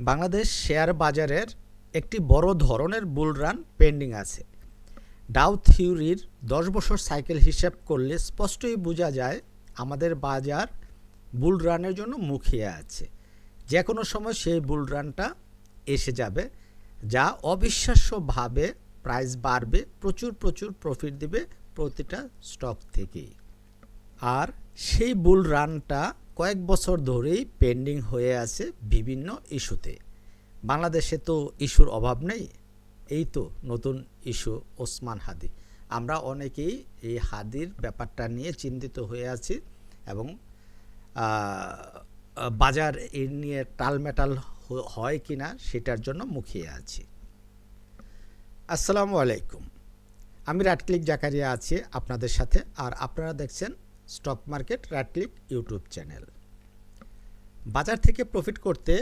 Bangladesh share বাজারের একটি বড় ধরনের বুল রান পেন্ডিং আছে। ডাউ থিওরির দশ বছর সাইকেল হিসাব করলে স্পষ্টই বোঝা যায় আমাদের বাজার বুল রানের জন্য মুখিয়ে আছে। যে কোনো সময় সেই বুল রানটা এসে যাবে, যা অবিশ্বাস্যভাবে প্রাইস বাড়বে, প্রচুর প্রচুর প্রফিট দিবে প্রতিটা স্টক থেকেই। আর সেই বুল রানটা কয়েক বছর ধরেই পেন্ডিং হয়ে আছে বিভিন্ন ইস্যুতে। বাংলাদেশে তো ইস্যুর অভাব নেই, এই তো নতুন ইস্যু ওসমান হাদি। আমরা অনেকেই এই হাদির ব্যাপারটা নিয়ে চিন্তিত হয়ে আছি এবং বাজার এ নিয়ে টালমেটাল হয় কিনা সেটার জন্য মুখিয়ে আছি। আসসালামু আলাইকুম। আমি রাটক্লিক জাকারিয়া আছি আপনাদের সাথে। আর আপনারা দেখছেন স্টক মার্কেট রাটক্লিক ইউটিউব চ্যানেল। বাজার থেকে প্রফিট করতে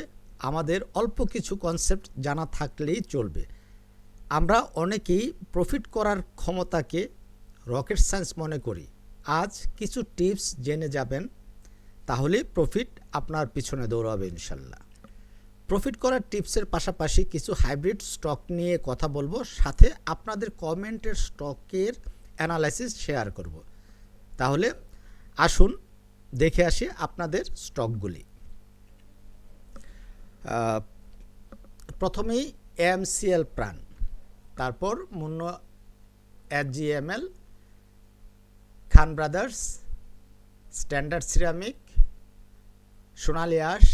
আমাদের অল্প কিছু কনসেপ্ট জানা থাকলেই চলবে। আমরা অনেকেই প্রফিট করার ক্ষমতাকে রকেট সায়েন্স মনে করি। আজ কিছু টিপস জেনে যাবেন তাহলে প্রফিট আপনার পিছনে দৌড়াবে ইনশাল্লাহ। প্রফিট করার টিপসের পাশাপাশি কিছু হাইব্রিড স্টক নিয়ে কথা বলব, সাথে আপনাদের কমেন্টের স্টকের অ্যানালাইসিস শেয়ার করব। তাহলে আসুন, দেখে আসি আপনাদের স্টকগুলি। প্রথমেই এমসিএল প্রাণ, তারপর মুন্ন এল Khan brothers, standard ceramic, Sonali Aansh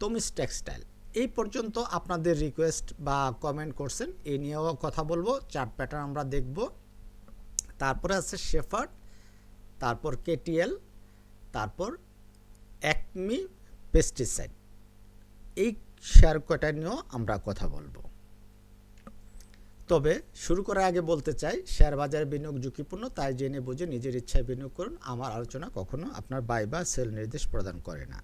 তমিস textile. এই পর্যন্ত আপনাদের রিকোয়েস্ট বা কমেন্ট করছেন এই নিয়েও কথা বলব চার্ট প্যাটার্ন আমরা দেখব। তারপরে আছে শেফার্ড তারপর কেটিএল, তারপর একমি পেস্টিসাইড এই শেয়ার কয়টা নিয়েও আমরা কথা বলব। তবে শুরু করার আগে বলতে চাই শেয়ার বাজারে বিনিয়োগ ঝুঁকিপূর্ণ, তাই জেনে বুঝে নিজের ইচ্ছায় বিনিয়োগ করুন। আমার আলোচনা কখনো আপনার বাই বা সেল নির্দেশ প্রদান করে না।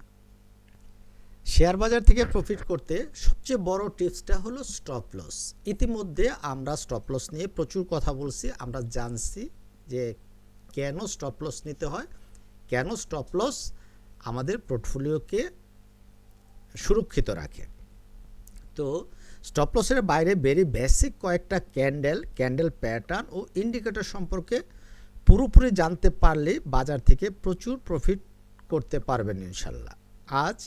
শেয়ার বাজার থেকে প্রফিট করতে সবচেয়ে বড় টিপসটা হলো স্টপ লস ইতিমধ্যে আমরা স্টপ লস নিয়ে প্রচুর কথা বলছি, আমরা জানছি যে কেন স্টপ লস নিতে হয়? কেন স্টপ লস আমাদের পোর্টফোলিওকে সুরক্ষিত রাখে? তো স্টপ লসের বাইরে ভেরি বেসিক কয়েকটা ক্যান্ডেল ক্যান্ডেল প্যাটার্ন ও ইন্ডিকেটর সম্পর্কে পুরোপুরি জানতে পারলে বাজার থেকে প্রচুর প্রফিট করতে পারবেন ইনশাল্লাহ। আজ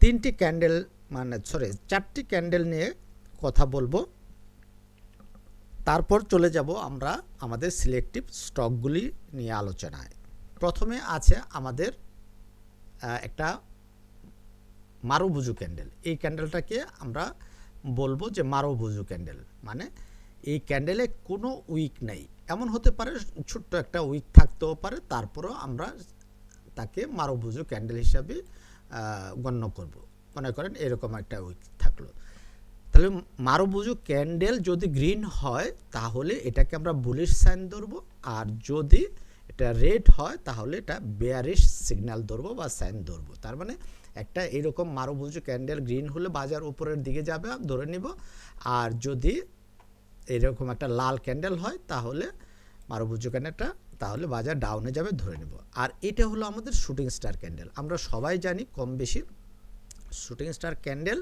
তিনটি ক্যান্ডেল মানে সরি চারটি ক্যান্ডেল নিয়ে কথা বলব। তারপর চলে যাব আমরা আমাদের সিলেক্টিভ স্টকগুলি নিয়ে আলোচনায়। প্রথমে আছে আমাদের একটা মারুবুজু ক্যান্ডেল এই ক্যান্ডেলটাকে আমরা বলব যে মারুবুজু ক্যান্ডেল মানে এই ক্যান্ডেলে কোনো উইক নেই। এমন হতে পারে ছোট্ট একটা উইক থাকতেও পারে, তারপরও আমরা তাকে মারুবুজু ক্যান্ডেল হিসাবে গণ্য করব। মনে করেন এরকম একটা উইক তাহলে মারুবুজু ক্যান্ডেল যদি গ্রিন হয়, তাহলে এটাকে আমরা বুলিশ সাইন ধরবো। আর যদি এটা রেড হয়, তাহলে এটা বেয়ারিশ সিগন্যাল ধরবো বা সাইন ধরবো। তার মানে একটা এরকম মারুবুজু ক্যান্ডেল গ্রিন হলে বাজার উপরের দিকে যাবে ধরে নিব। আর যদি এরকম একটা লাল ক্যান্ডেল হয়, তাহলে মারুবুজু ক্যান্ডেলটা, তাহলে বাজার ডাউনে যাবে, ধরে নেব। আর এটা হলো আমাদের শুটিং স্টার ক্যান্ডেল। আমরা সবাই জানি কম বেশি শুটিং স্টার ক্যান্ডেল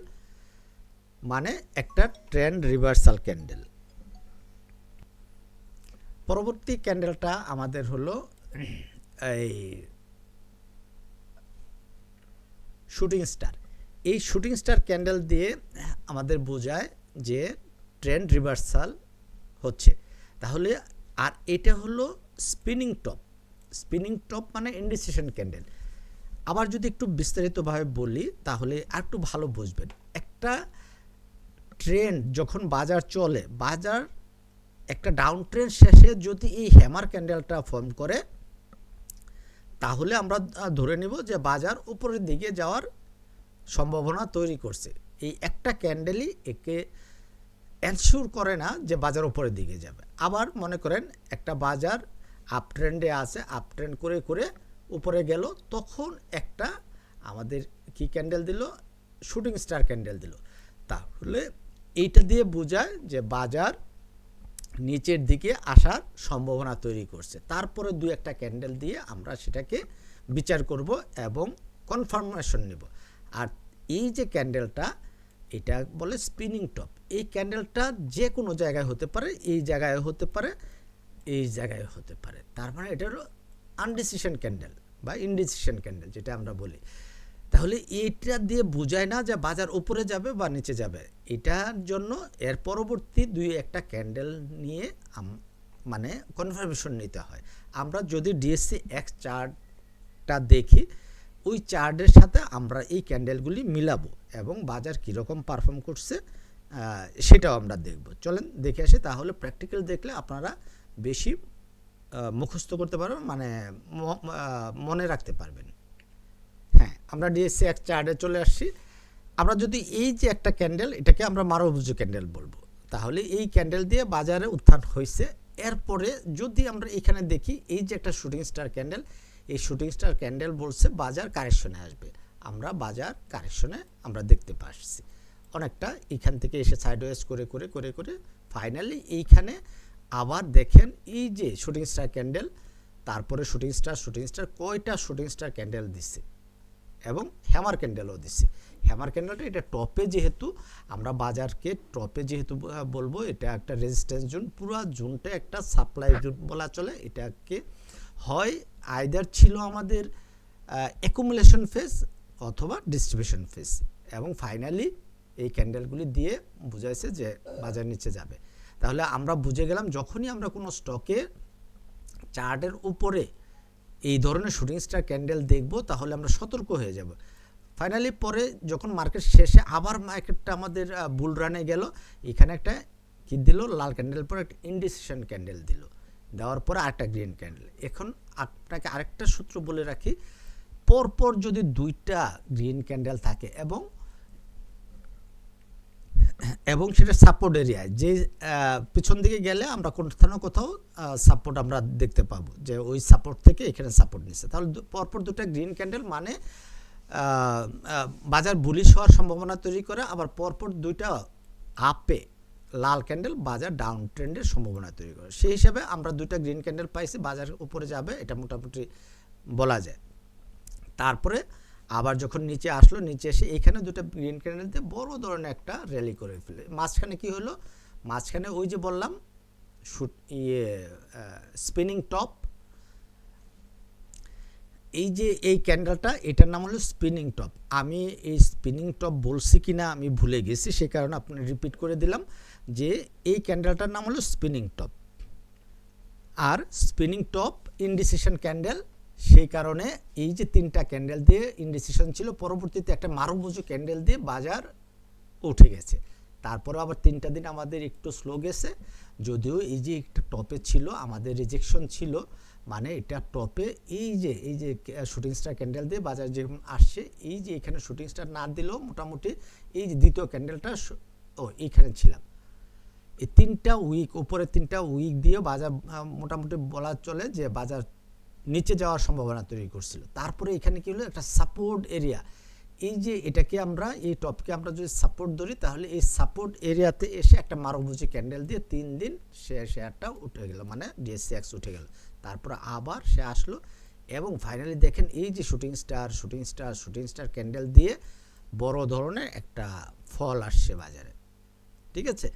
মানে একটা ট্রেন্ড রিভার্সাল ক্যান্ডেল। পরবর্তী ক্যান্ডেলটা আমাদের হলো, এই শুটিং স্টার। এই শুটিং স্টার ক্যান্ডেল দিয়ে আমাদের বোঝায় যে ট্রেন্ড রিভার্সাল হচ্ছে। তাহলে, আর এটা হলো স্পিনিং টপ। স্পিনিং টপ মানে ইন্ডিসিশন ক্যান্ডেল। আবার যদি একটু বিস্তারিতভাবে বলি, তাহলে আর একটু ভালো বুঝবেন। একটা ট্রেন্ড যখন বাজার চলে, বাজার একটা ডাউন ট্রেন্ড শেষে যদি এই হ্যামার ক্যান্ডেলটা ফর্ম করে, তাহলে আমরা ধরে নেব যে বাজার উপরের দিকে যাওয়ার সম্ভাবনা তৈরি করছে। এই একটা ক্যান্ডেলই একে এনশিওর করে না যে বাজার উপরের দিকে যাবে। আবার মনে করেন একটা বাজার আপ ট্রেন্ডে আছে আপ ট্রেন্ড করে করে উপরে গেল, তখন একটা আমাদের কি ক্যান্ডেল দিল? শুটিং স্টার ক্যান্ডেল দিল। তাহলে এইটা দিয়ে বোঝায় যে বাজার নিচের দিকে আসার সম্ভাবনা তৈরি করছে। তারপরে দু একটা ক্যান্ডেল দিয়ে আমরা সেটাকে বিচার করব এবং কনফার্মেশন নেব। আর এই যে ক্যান্ডেলটা, এটা বলে স্পিনিং টপ এই ক্যান্ডেলটা যে কোনো জায়গায় হতে পারে, এই জায়গায় হতে পারে, এই জায়গায় হতে পারে। তার মানে এটা হলো আনডিসিশন ক্যান্ডেল বা ইনডিসিশন ক্যান্ডেল যেটা আমরা বলি। তাহলে এইটা দিয়ে বোঝায় না যে বাজার উপরে যাবে বা নিচে যাবে। এটার জন্য এর পরবর্তী দুই একটা ক্যান্ডেল নিয়ে মানে কনফার্মেশন নিতে হয়। আমরা যদি ডিএসসি এক্স চার্টটা দেখি, ওই চার্টের সাথে আমরা এই ক্যান্ডেলগুলি মিলাবো এবং বাজার কীরকম পারফর্ম করছে সেটাও আমরা দেখব। চলেন দেখে আসি, তাহলে প্র্যাকটিক্যাল দেখলে আপনারা বেশি মুখস্থ করতে পারবেন মানে মনে রাখতে পারবেন। আমরা ডিএসসি এক চার্টে চলে আসছি। আমরা যদি এই যে একটা ক্যান্ডেল, এটাকে আমরা মারবুজু ক্যান্ডেল বলব। তাহলে এই ক্যান্ডেল দিয়ে বাজারে উত্থান হয়েছে। এরপরে যদি আমরা এখানে দেখি, এই যে একটা শুটিং স্টার ক্যান্ডেল, এই শুটিং স্টার ক্যান্ডেল বলছে বাজার কারেকশনে আসবে। আমরা বাজার কারেকশনে আমরা দেখতে পাচ্ছি অনেকটা এখান থেকে এসে সাইডওয়েজ করে করে করে করে ফাইনালি এইখানে আবার দেখেন এই যে শুটিং স্টার ক্যান্ডেল, তারপরে শুটিং স্টার শুটিং স্টার কয়টা শুটিং স্টার ক্যান্ডেল দিচ্ছে এবং হ্যামার ক্যান্ডেলও দিচ্ছে। হ্যামার ক্যান্ডেলটা এটা টপে যেহেতু, আমরা বাজারকে টপে যেহেতু বলব, এটা একটা রেজিস্ট্যান্স জোন পুরো জোনটা একটা সাপ্লাই জোন বলা চলে, এটাকে হয় আইদার ছিল আমাদের অ্যাকুমুলেশন ফেজ অথবা ডিস্ট্রিবিউশন ফেজ এবং ফাইনালি এই ক্যান্ডেলগুলি দিয়ে বুঝাইছে যে বাজার নিচে যাবে। তাহলে আমরা বুঝে গেলাম, যখনই আমরা কোনো স্টকে চার্টের উপরে এই ধরনের শুটিং স্টার ক্যান্ডেল দেখব, তাহলে আমরা সতর্ক হয়ে যাব। ফাইনালি পরে যখন মার্কেট শেষে আবার মার্কেটটা আমাদের বুল রানে গেল, এখানে একটা কি দিল? লাল ক্যান্ডেল পরে একটা ইনডিসিশন ক্যান্ডেল দিল। দেওয়ার পরে আরেকটা গ্রিন ক্যান্ডেল এখন আপনাকে আরেকটা সূত্র বলে রাখি, পরপর যদি দুইটা গ্রিন ক্যান্ডেল থাকে এবং এবং সেটা সাপোর্ট এরিয়ায় যে। পিছন দিকে গেলে আমরা কোথাও কোথাও সাপোর্ট আমরা দেখতে পাবো। যে, ওই সাপোর্ট থেকে এখানে সাপোর্ট নিচ্ছে। তাহলে পরপর দুটো গ্রিন ক্যান্ডেল মানে বাজার বুলিশ হওয়ার সম্ভাবনা তৈরি করে, আবার পরপর দুইটা আপে লাল ক্যান্ডেল বাজার ডাউন ট্রেন্ডের সম্ভাবনা তৈরি করে। সেই হিসাবে আমরা দুইটা গ্রিন ক্যান্ডেল পাইছি, বাজার উপরে যাবে, এটা মোটামুটি বলা যায়। তারপরে আবার যখন নিচে আসলো, নিচে এসে এখানে দুটো গ্রিন ক্যান্ডেল দিয়ে বড় ধরনের একটা র্যালি করে ফেলে। মাঝখানে কি হলো? মাঝখানে ওই যে বললাম শুট ইয়ে স্পিনিং টপ এই যে এই ক্যান্ডেলটা এটার নাম হলো স্পিনিং টপ আমি এই স্পিনিং টপ বলছি কি না আমি ভুলে গেছি, সে কারণে আপনি রিপিট করে দিলাম যে এই ক্যান্ডেলটার নাম হলো স্পিনিং টপ আর স্পিনিং টপ ইনডিসিশন ক্যান্ডেল সেই কারণে এই যে তিনটা ক্যান্ডেল দিয়ে ইন্ডিসিশন ছিল, পরবর্তীতে একটা মারুবুজু ক্যান্ডেল দিয়ে বাজার উঠে গেছে। তারপরে আবার তিনটা দিন আমাদের একটু স্লো গেছে। যদিও এই যে একটা টপে ছিল, আমাদের রিজেকশন ছিল মানে এটা টপে এই যে এই যে শুটিং স্টার ক্যান্ডেল দিয়ে বাজার যেরকম আসছে, এই যে এখানে শুটিং স্টার না দিলেও মোটামুটি এই যে দ্বিতীয় ক্যান্ডেলটা ও, এইখানে ছিলাম। এই তিনটা উইক উপরে তিনটা উইক দিয়ে বাজার মোটামুটি বলা চলে যে বাজার নিচে যাওয়ার সম্ভাবনা তৈরি করছিল। তারপরে এখানে কি হলো? একটা সাপোর্ট এরিয়া এই যে এটাকে আমরা, এই টপকে আমরা যদি সাপোর্ট ধরি, তাহলে এই সাপোর্ট এরিয়াতে এসে একটা মারভুজি ক্যান্ডেল দিয়ে তিন দিন সে শেয়ারটা উঠে গেল মানে ডিএসসি এক্স উঠে গেল। তারপর আবার সে আসলো এবং ফাইনালি দেখেন এই যে shooting star shooting star shooting star candle দিয়ে বড় ধরনের একটা ফল আসছে বাজারে। ঠিক আছে?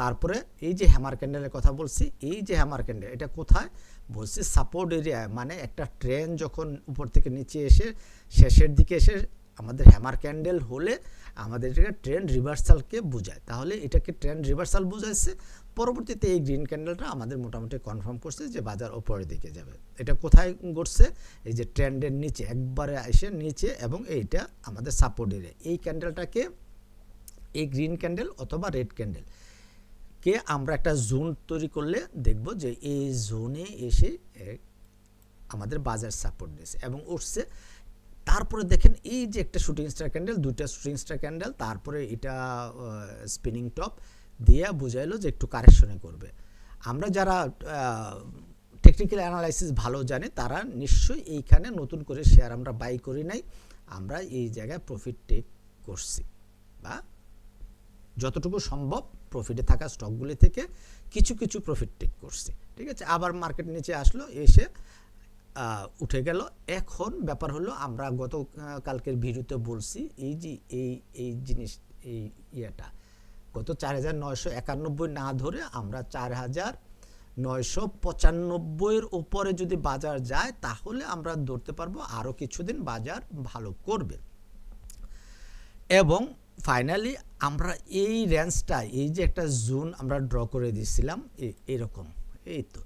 তারপরে এই যে হ্যামার ক্যান্ডেলের কথা বলছি, এই যে হ্যামার ক্যান্ডেল এটা কোথায়? বলছি সাপোর্ট এরিয়া মানে একটা ট্রেন যখন উপর থেকে নিচে এসে শেষের দিকে এসে আমাদের হ্যামার ক্যান্ডেল হলে আমাদের এটাকে ট্রেন রিভার্সালকে বোঝায়। তাহলে এটাকে ট্রেন রিভার্সাল বোঝাচ্ছে পরবর্তীতে এই গ্রিন ক্যান্ডেলটা আমাদের মোটামুটি কনফার্ম করছে যে বাজার ওপরের দিকে যাবে। এটা কোথায় ঘটছে? এই যে ট্রেন্ডের নিচে, একবারে এসে নিচে এবং এইটা আমাদের সাপোর্ট এরিয়া এই ক্যান্ডেলটাকে এই গ্রিন ক্যান্ডেল অথবা রেড ক্যান্ডেল কে আমরা একটা জোন তৈরি করলে দেখব যে এই জোনে এসে আমাদের বাজার সাপোর্ট দিয়েছে এবং উঠছে। তারপরে দেখেন এই যে একটা শুটিং স্টার ক্যান্ডেল দুইটা শুটিং স্টার ক্যান্ডেল তারপরে এটা স্পিনিং টপ দিয়ে বুঝাইলো যে একটু কারেকশনে করবে। আমরা যারা টেকনিক্যাল অ্যানালাইসিস ভালো জানে, তারা নিশ্চয়ই এইখানে নতুন করে শেয়ার আমরা বাই করি নাই। আমরা এই জায়গায় প্রফিট টেক করছি বা যতটুকু সম্ভব প্রফিটে থাকা স্টকগুলি থেকে কিছু কিছু প্রফিট টেক করছে। ঠিক আছে? আবার মার্কেট নিচে আসলো, এসে উঠে গেল। এখন ব্যাপার হলো, আমরা গত কালকের ভিডিওতে বলছি, এই যে, এই এই জিনিস, এই ইয়েটা, গত চার হাজার নয়শো একানব্বই না ধরে আমরা চার হাজার নয়শো পঁচানব্বইয়ের উপরে যদি বাজার যায়, তাহলে আমরা ধরতে পারব আরও কিছুদিন বাজার ভালো করবে। এবং ফাইনালি আমরা এই রেঞ্জটা এই যে একটা জোন আমরা ড্র করে দিয়েছিলাম এরকম, এই তো।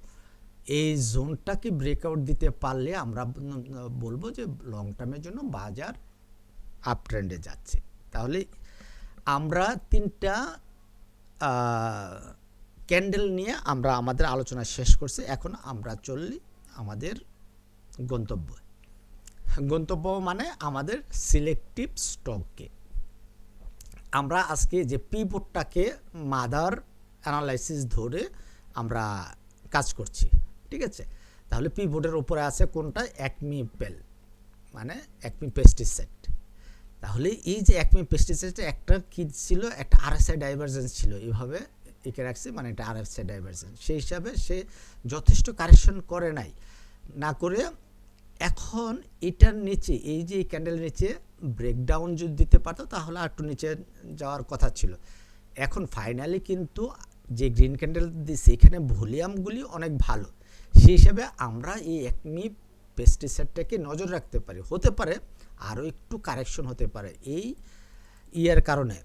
এই জোনটাকে ব্রেকআউট দিতে পারলে আমরা বলব যে লং টার্মের জন্য বাজার আপ ট্রেন্ডে যাচ্ছে। তাহলে আমরা তিনটা ক্যান্ডেল নিয়ে আমরা আমাদের আলোচনা শেষ করছি। এখন আমরা চললি আমাদের গন্তব্য। গন্তব্য মানে আমাদের সিলেক্টিভ স্টককে আমরা আজকে যে পিবোর্ডটাকে মাদার অ্যানালাইসিস ধরে আমরা কাজ করছি, ঠিক আছে? তাহলে পিবোর্ডের উপরে আছে কোনটা? একমি পেল মানে একমি পেস্টিসাইড। তাহলে এই যে একমি পেস্টিসাইডটা একটা কি ছিল? একটা আরএসআই ডাইভারজেন্স ছিল এইভাবে এঁকে রাখছি মানে এটা আরএসআই ডাইভারজেন্স সেই হিসাবে সে যথেষ্ট কারেকশন করে নাই। না করে এখন এটার নিচে, এই যে ক্যান্ডেল নিচে ব্রেকডাউন যদি দিতে পারতো, তাহলে আর একটু নিচে যাওয়ার কথা ছিল। এখন ফাইনালি কিন্তু যে গ্রিন ক্যান্ডেল দিচ্ছে এখানে ভলিউমগুলি অনেক ভালো। সেই হিসাবে আমরা এই একমি পেস্টিসাইডটাকে নজর রাখতে পারি। হতে পারে, আরও একটু কারেকশন হতে পারে। এই ইয়ার কারণে,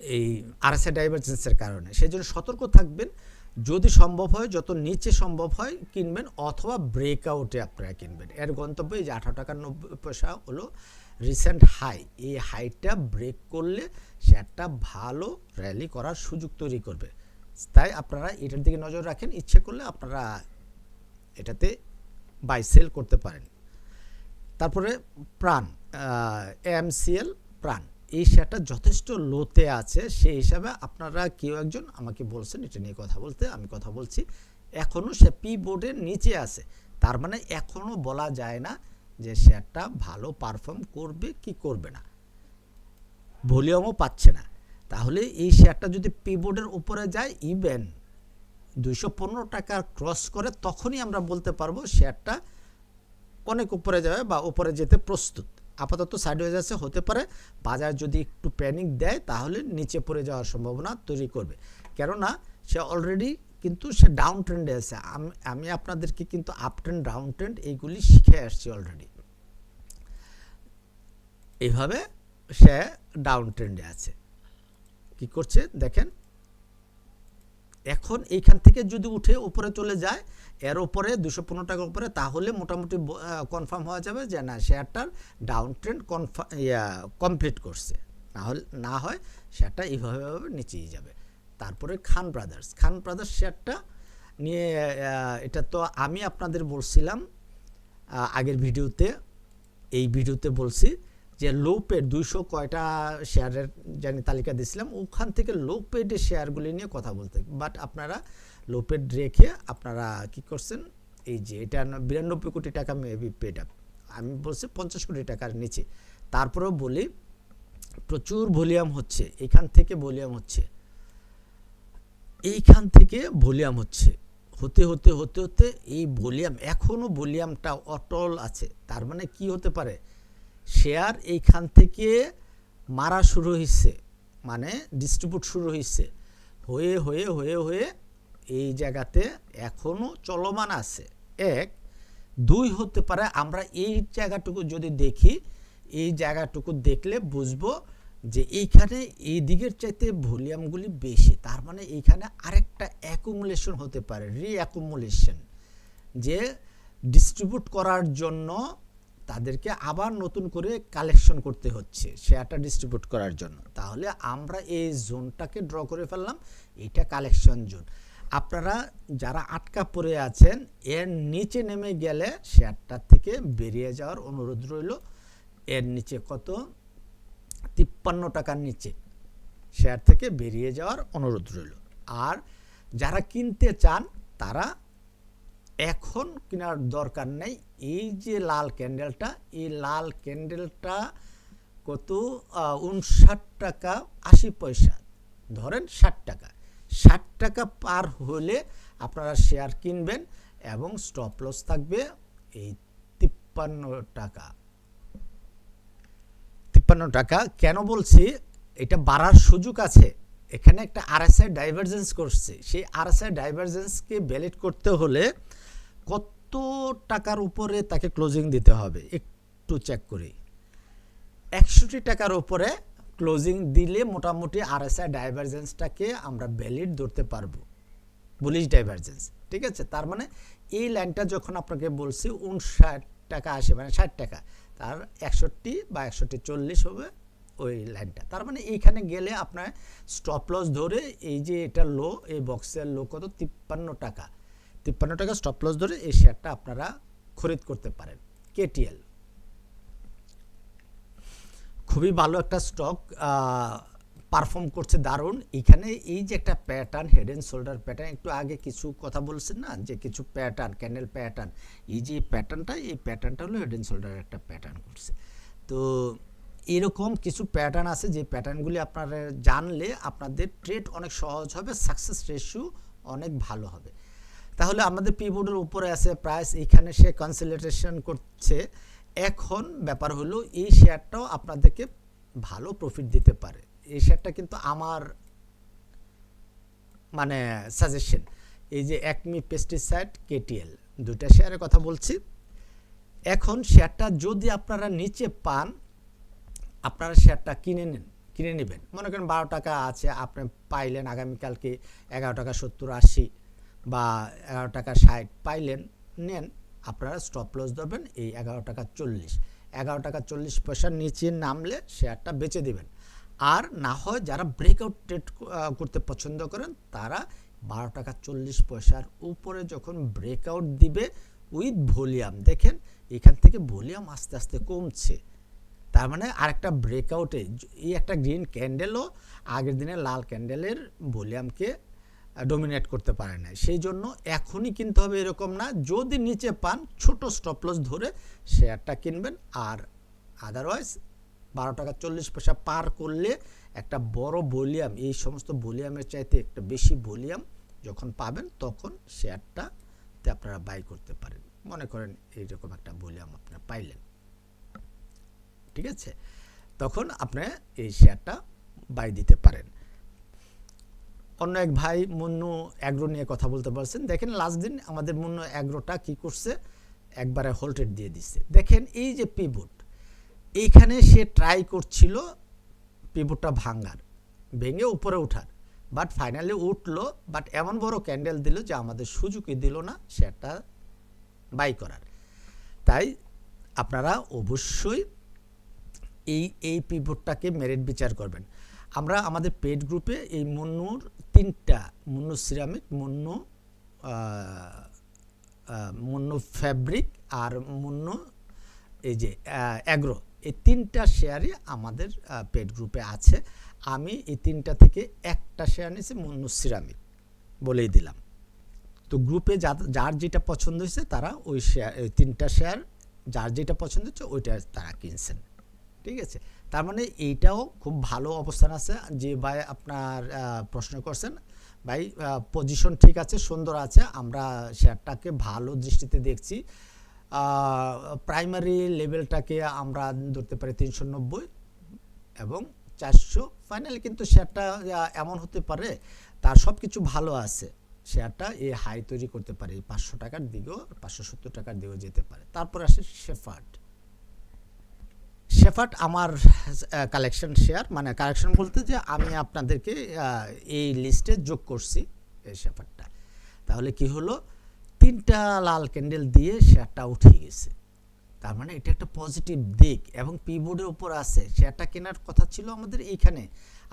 এই আরএসআই ডাইভারজেন্সের কারণে। সেই জন্য সতর্ক থাকবেন। যদি সম্ভব হয়, যত নিচে সম্ভব হয়, কিনবেন অথবা ব্রেকআউটে আপনারা কিনবেন। এর গন্তব্য এই যে আঠারো টাকা নব্বই পয়সা হলো রিসেন্ট হাই এই হাইটা ব্রেক করলে একটা ভালো র্যালি করার সুযোগ তৈরি করবে। তাই আপনারা এটার দিকে নজর রাখেন। ইচ্ছে করলে আপনারা এটাতে বাই সেল করতে পারেন। তারপরে প্রাণ এমসিএল প্রাণ। এই শেয়ারটা যথেষ্ট লোতে আছে, সেই হিসাবে আপনারা কেউ একজন আমাকে বলছেন, এটা নিয়ে কথা বলতে আমি কথা বলছি এখনও সে পি বোর্ডের নিচে আছে। তার মানে এখনও বলা যায় না যে শেয়ারটা ভালো পারফর্ম করবে কি করবে না। ভলিউমও পাচ্ছে না। তাহলে এই শেয়ারটা যদি পি বোর্ডের উপরে যায় ইভেন দুইশো পনেরো টাকা ক্রস করে, তখনই আমরা বলতে পারব শেয়ারটা অনেক উপরে যাবে বা উপরে যেতে প্রস্তুত। আপাতত সাইডওয়েজ আছে, হতে পারে বাজার যদি একটু প্যানিক দেয়, তাহলে নিচে পড়ে যাওয়ার সম্ভাবনা তৈরি করবে। কেননা সে অলরেডি কিন্তু সে ডাউন ট্রেন্ডে আছে। আমি আমি আপনাদেরকে কিন্তু আপ ট্রেন্ড ডাউন ট্রেন্ড এইগুলি শিখে আসছি অলরেডি এইভাবে সে ডাউন ট্রেন্ডে আছে। কি করছে? দেখেন এখন এইখান থেকে যদি উঠে উপরে চলে যায়, এর উপরে দুশো পনেরো টাকার উপরে, তাহলে মোটামুটি কনফার্ম হওয়া যাবে যে না শেয়ারটার ডাউন ট্রেন্ড কনফার্ম কমপ্লিট করছে। না হলে, না হয় শেয়ারটা এইভাবে নিচেই যাবে। তারপরে খান ব্রাদার্স খান ব্রাদার্স শেয়ারটা নিয়ে এটা তো আমি আপনাদের বলছিলাম আগের ভিডিওতে, এই ভিডিওতে বলছি যে লো পেড দুইশো কয়টা শেয়ারের জানি তালিকা দিয়েছিলাম, ওখান থেকে লো পেডের শেয়ারগুলি নিয়ে কথা বলতে। বাট আপনারা লো পেড রেখে আপনারা কি করছেন? এই যে এটা বিরানব্বই কোটি টাকা মেবি পেড আপ আমি বলছি পঞ্চাশ কোটি টাকার নিচে। তারপরেও বলি, প্রচুর ভলিউম হচ্ছে। এখান থেকে ভলিউম হচ্ছে। এইখান থেকে ভলিউম হচ্ছে। হতে হতে হতে হতে এই ভলিউম এখনও ভলিউমটা অটল আছে। তার মানে কি হতে পারে? শেয়ার এইখান থেকে মারা শুরু হয়েছে মানে ডিস্ট্রিবিউট শুরু হয়েছে হয়ে হয়ে হয়ে হয়ে এই জায়গাতে এখনও চলমান আছে। এক, দুই হতে পারে আমরা এই জায়গাটুকু যদি দেখি, এই জায়গাটুকু দেখলে বুঝব যে এইখানে এই দিকের চাইতে ভলিউমগুলি বেশি। তার মানে এইখানে আরেকটা অ্যাকুমুলেশন হতে পারে রি অ্যাকুমুলেশন যে ডিস্ট্রিবিউট করার জন্য তাদেরকে আবার নতুন করে কালেকশন করতে হচ্ছে শেয়ারটা ডিস্ট্রিবিউট করার জন্য। তাহলে আমরা এই জোনটাকে ড্র করে ফেললাম এটা কালেকশন জোন আপনারা যারা আটকা পড়ে আছেন, এর নিচে নেমে গেলে শেয়ারটার থেকে বেরিয়ে যাওয়ার অনুরোধ রইল। এর নিচে কত? তিপ্পান্ন টাকার নিচে শেয়ার থেকে বেরিয়ে যাওয়ার অনুরোধ রইল। আর যারা কিনতে চান, তারা এখন কেনার দরকার নেই। এই যে লাল ক্যান্ডেলটা, এই লাল ক্যান্ডেলটা কত উনষাট টাকা আশি পয়সা। ধরেন ষাট টাকা। ষাট টাকা পার হলে আপনারা শেয়ার কিনবেন এবং স্টপ লস থাকবে এই তিপ্পান্ন টাকা। তিপ্পান্ন টাকা কেন বলছি? এটা বাড়ার সুযোগ আছে। এখানে একটা আরএসআই ডাইভারজেন্স করছে। সেই আরএসআই ডাইভারজেন্সকে ভ্যালিড করতে হলে কত টাকার উপরে তাকে ক্লোজিং দিতে হবে? একটু চেক করি। একষট্টি টাকার উপরে ক্লোজিং দিলে মোটামুটি আরএসআই ডাইভারজেন্সটাকে আমরা ভ্যালিড ধরতে পারব। বুলিশ ডাইভারজেন্স ঠিক আছে? তার মানে এই লাইনটা যখন আপনাকে বলছি উনষাট টাকা আসে মানে ষাট টাকা, তার একষট্টি বা একষট্টি চল্লিশ হবে ওই লাইনটা তার মানে এইখানে গেলে আপনার স্টপ লস ধরে এই যে এটা লো এই বক্সের লো কত? তিপ্পান্ন টাকা। তিপ্পান্ন টাকা স্টপ লস ধরে এই শেয়ারটা আপনারা খরিদ করতে পারেন। কেটিএল খুবই ভালো একটা স্টক পারফর্ম করছে দারুণ। এখানে এই যে একটা pattern head and shoulder pattern একটু আগে কিছু কথা বলছেন না? যে কিছু প্যাটার্ন ক্যান্ডেল প্যাটার্ন এই যে প্যাটার্নটা এই প্যাটার্নটা হলো হেড অ্যান্ড শোল্ডারের একটা প্যাটার্ন করছে। তো এরকম কিছু প্যাটার্ন আছে, যে প্যাটার্নগুলি আপনারা জানলে আপনাদের ট্রেড অনেক সহজ হবে সাকসেস রেশিও অনেক ভালো হবে। তাহলে আমাদের পিবোর্ডের উপরে আছে প্রাইস এখানে সে কনসিলারেশন করছে। এখন ব্যাপার হলো, এই শেয়ারটাও আপনাদেরকে ভালো প্রফিট দিতে পারে। এই শেয়ারটা কিন্তু আমার মানে সাজেশন এই যে একমি পেস্টিসাইড কেটিএল দুইটা শেয়ারের কথা বলছি। এখন শেয়ারটা যদি আপনারা নিচে পান, আপনারা শেয়ারটা কিনে নেন, কিনে নেবেন। মনে করেন বারো টাকা আছে, আপনি পাইলেন আগামীকালকে এগারো টাকা সত্তর আশি। বা এগারো টাকা ষাট পাইলেন, নেন, আপনারা স্টপ লস ধরবেন, এই এগারো টাকা চল্লিশ। এগারো টাকা চল্লিশ পয়সার নিচে নামলে শেয়ারটা বেচে দেবেন। আর না হয় যারা ব্রেকআউট ট্রেড করতে পছন্দ করেন, তারা বারো টাকা চল্লিশ পয়সার উপরে যখন ব্রেকআউট দিবে উইথ ভলিউম দেখেন এখান থেকে ভলিউম আস্তে আস্তে কমছে। তার মানে আরেকটা ব্রেকআউটে এই একটা গ্রিন ক্যান্ডেলও আগের দিনে লাল ক্যান্ডেলের ভলিউমকে ডোমিনেট করতে পারে না সেই জন্য এখনই কিনতে হবে এরকম না, যদি নিচে পান ছোট স্টপ লস ধরে শেয়ারটা কিনবেন। আর আদারওয়াইজ বারো টাকা চল্লিশ পয়সা পার করলে একটা বড় ভলিউম, এই সমস্ত ভলিউমের চাইতে একটা বেশি ভলিউম যখন পাবেন তখন শেয়ারটাতে আপনারা বাই করতে পারেন। মনে করেন এইরকম একটা ভলিউম আপনারা পাইলেন। ঠিক আছে? তখন আপনি এই শেয়ারটা বাই দিতে পারেন। অন্য এক ভাই মুন্নু অ্যাগ্রো নিয়ে কথা বলতে পারছেন। দেখেন লাস্ট দিন আমাদের মুন্নু অ্যাগ্রোটা কি করছে? একবারে হোল্টেড দিয়ে দিচ্ছে। দেখেন এই যে পিভট এইখানে সে ট্রাই করছিল পিভটটা ভাঙ্গার, ভেঙে উপরে ওঠার। বাট ফাইনালি উঠল বাট এমন বড় ক্যান্ডেল দিল যে আমাদের সুযোগই দিল না শেয়ারটা বাই করার। তাই আপনারা অবশ্যই এই এই পিভটটাকে মেরিট বিচার করবেন। আমরা আমাদের পেড গ্রুপে এই মুন্নুর তিনটা, মুন্নু সিরামিক, মুন্নু মুন্নু ফ্যাব্রিক আর মুন্নু এই যে অ্যাগ্রো, এই তিনটা শেয়ারই আমাদের পেড গ্রুপে আছে। আমি এই তিনটা থেকে একটা শেয়ার নিয়েছি মুন্নু সিরামিক বলেই দিলাম। তো গ্রুপে যার যেটা পছন্দ হয়েছে তারা ওই শেয়ার তিনটা শেয়ার, যার যেটা পছন্দ হচ্ছে ওইটা তারা কিনছেন। ঠিক আছে? তার মানে এইটাও খুব ভালো অবস্থান আছে যে ভাই আপনার প্রশ্ন করছেন। ভাই পজিশন ঠিক আছে, সুন্দর আছে, আমরা শেয়ারটাকে ভালো দৃষ্টিতে দেখছি। প্রাইমারি লেভেলটাকে আমরা ধরতে পারি তিনশো নব্বই এবং চারশো। ফাইনালি কিন্তু শেয়ারটা এমন হতে পারে, তার সব কিছু ভালো আছে। শেয়ারটা এই হাই তৈরি করতে পারে, পাঁচশো টাকার দিকেও, পাঁচশো সত্তর টাকার দিকেও যেতে পারে। তারপর আসে শেফার্ট শেফার্ট আমার কালেকশন শেয়ার মানে কালেকশন বলতে যে আমি আপনাদেরকে এই লিস্টে যোগ করছি এই শেফার্টটা তাহলে কি হলো? তিনটা লাল ক্যান্ডেল দিয়ে শেয়ারটা উঠে গেছে। তার মানে এটা একটা পজিটিভ দিক এবং পিবোর্ডের উপর আছে। শেয়ারটা কেনার কথা ছিল আমাদের এইখানে।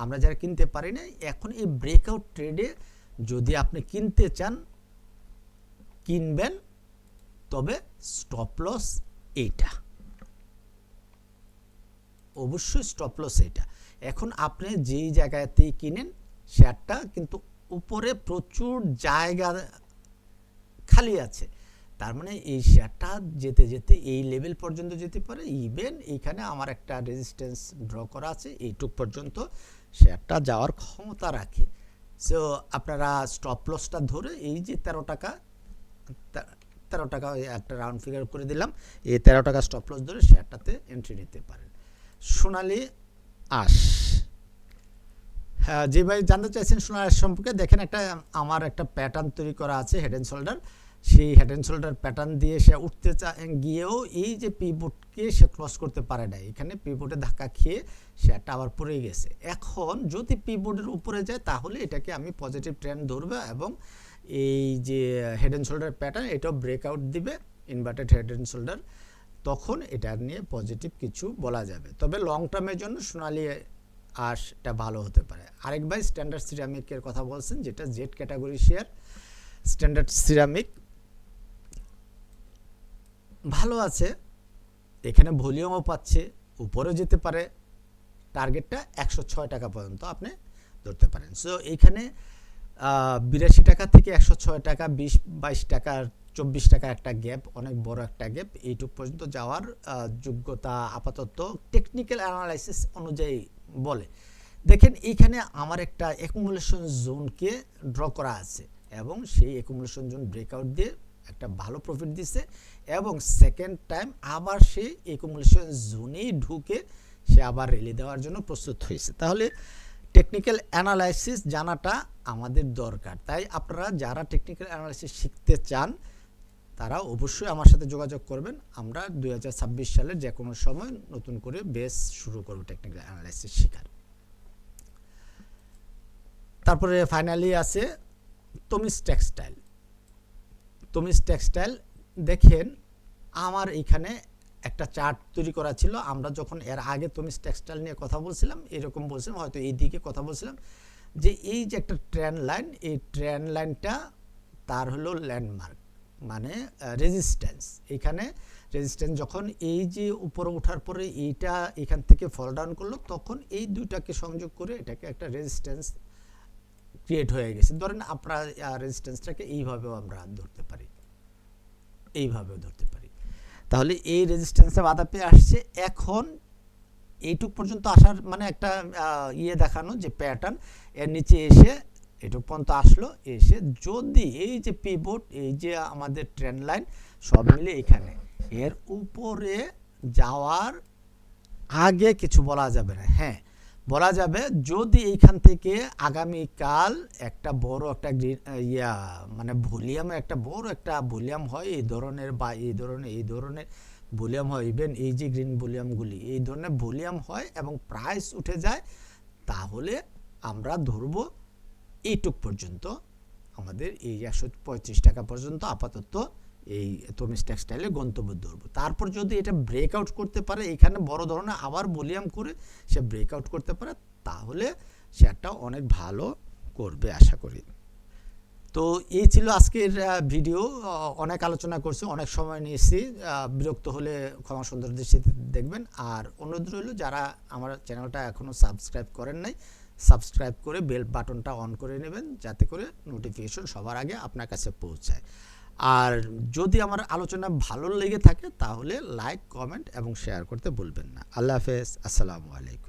আমরা যারা কিনতে পারি না এখন এই ব্রেকআউট ট্রেডে যদি আপনি কিনতে চান, কিনবেন, তবে স্টপ লস এইটা। অবশ্যই স্টপ লস এটা। এখন আপনি যেই জায়গাতেই কিনেন শেয়ারটা কিন্তু উপরে প্রচুর জায়গা খালি আছে। তার মানে এই শেয়ারটা যেতে যেতে এই লেভেল পর্যন্ত যেতে পারে। ইভেন এইখানে আমার একটা রেজিস্ট্যান্স ড্র করা আছে, এইটুক পর্যন্ত শেয়ারটা যাওয়ার ক্ষমতা রাখে। সো আপনারা স্টপ লসটা ধরে এই যে তেরো টাকা তেরো টাকা একটা রাউন্ড ফিগার করে দিলাম, এই তেরো টাকা স্টপ লস ধরে শেয়ারটাতে এন্ট্রি নিতে পারেন। সোনালি আশ। হ্যাঁ যে ভাই জানতে চাইছেন সোনালি আশ সম্পর্কে, দেখেন একটা, আমার একটা প্যাটার্ন তৈরি করা আছে হেড অ্যান্ড শোল্ডার সেই হেড অ্যান্ড শোল্ডার প্যাটার্ন দিয়ে সে উঠতে গিয়েও এই যে পিবোর্ডকে সে ক্রস করতে পারে না এখানে পিবোর্ডে ধাক্কা খেয়ে শেয়ারটা আবার পড়ে গেছে। এখন যদি পিবোর্ডের উপরে যায়, তাহলে এটাকে আমি পজিটিভ ট্রেন্ড ধরবে এবং এই যে হেড অ্যান্ড শোল্ডার প্যাটার্ন এটাও ব্রেকআউট দিবে ইনভার্টেড হেড অ্যান্ড শোল্ডার তখন এটা নিয়ে পজিটিভ কিছু বলা যাবে। তবে লং টার্মের জন্য সোনালি আশটা ভালো হতে পারে। আরেক ভাই স্ট্যান্ডার্ড সিরামিকের কথা বলছেন, যেটা Z category share standard ceramic ভালো আছে, এখানে ভলিউমও পাচ্ছে, উপরেও যেতে পারে টার্গেটটা একশো ছয় টাকা পর্যন্ত আপনি ধরতে পারেন। সো এইখানে বিরাশি টাকা থেকে একশো ছয় টাকা, বিশ, বাইশ টাকার চব্বিশ টাকা একটা গ্যাপ, অনেক বড় একটা গ্যাপ। এইটুক পর্যন্ত যাওয়ার যোগ্যতা আপাতত টেকনিক্যাল অ্যানালাইসিস অনুযায়ী বলে। দেখেন, এইখানে আমার একটা অ্যাকুমুলেশন জোনকে ড্র করা আছে এবং সেই অ্যাকুমুলেশন জোন ব্রেকআউট দিয়ে একটা ভালো প্রফিট দিছে এবং সেকেন্ড টাইম আবার সে অ্যাকুমুলেশন জোনেই ঢুকে সে আবার রেলি দেওয়ার জন্য প্রস্তুত হয়েছে। তাহলে টেকনিক্যাল অ্যানালাইসিস জানাটা আমাদের দরকার। তাই আপনারা যারা টেকনিক্যাল অ্যানালাইসিস শিখতে চান তারা অবশ্যই আমার সাথে যোগাযোগ করবেন। আমরা দুই সালের যে কোনো সময় নতুন করে বেস শুরু করব টেকনিক্যাল অ্যানালাইসিস শিকার। তারপরে ফাইনালি আছে তমিস টেক্সটাইল তমিস টেক্সটাইল দেখেন, আমার এইখানে একটা চার্ট তৈরি করা ছিল। আমরা যখন এর আগে তমিস টেক্সটাইল নিয়ে কথা বলছিলাম, এরকম বলছিলাম, হয়তো এই দিকে কথা বলছিলাম, যে এই যে একটা ট্রেন লাইন এই ট্রেন লাইনটা তার হলো ল্যান্ডমার্ক মানে রেজিস্ট্যান্স এখানে রেজিস্ট্যান্স যখন এই যে উপরে ওঠার পরে এইটা এখান থেকে ফল ডাউন করল, তখন এই দুইটাকে সংযোগ করে এটাকে একটা রেজিস্ট্যান্স ক্রিয়েট হয়ে গেছে। ধরেন আপনার রেজিস্ট্যান্সটাকে এইভাবেও আমরা ধরতে পারি। এইভাবেও ধরতে পারি। তাহলে এই রেজিস্ট্যান্সে বাধা পেয়ে আসছে। এখন এইটুক পর্যন্ত আসার মানে একটা ইয়ে দেখানো যে প্যাটার্ন এর নিচে এসে এটুক পর্যন্ত আসলো, এসে যদি এই যে পিবোর্ড এই যে আমাদের ট্রেন লাইন সব মিলে এখানে, এর উপরে যাওয়ার আগে কিছু বলা যাবে না। হ্যাঁ বলা যাবে যদি এইখান থেকে আগামীকাল একটা বড় একটা ইয়া মানে ভলিউম, একটা বড় একটা ভলিউম হয়, এই ধরনের বা এই ধরনের এই ধরনের ভলিউম হয় ইভেন এই যে গ্রিন ভলিউমগুলি, এই ধরনের ভলিউম হয় এবং প্রাইস উঠে যায়, তাহলে আমরা ধরবো এইটুক পর্যন্ত আমাদের এই একশো পঁয়ত্রিশ টাকা পর্যন্ত আপাতত এই তমিস টেক্সটাইলে গন্তব্য ধরবো। তারপর যদি এটা ব্রেকআউট করতে পারে, এখানে বড় ধরনের আবার ভলিউম করে সে ব্রেকআউট করতে পারে, তাহলে শেয়ারটা অনেক ভালো করবে আশা করি। তো এই ছিল আজকের ভিডিও অনেক আলোচনা করছি, অনেক সময় নিয়েছি। বিরক্ত হলে ক্ষমা সুন্দর দৃষ্টিতে দেখবেন। আর অনুরোধ রইল, যারা আমার চ্যানেলটা এখনও সাবস্ক্রাইব করেন নাই সাবস্ক্রাইব করে বেল বাটনটা অন করে নেবেন যাতে করে নোটিফিকেশন সবার আগে আপনার কাছে পৌঁছায়। আর যদি আমার আলোচনা ভালো লেগে থাকে তাহলে লাইক, কমেন্ট এবং শেয়ার করতে ভুলবেন না। আল্লাহ হাফেজ। আসসালামু আলাইকুম।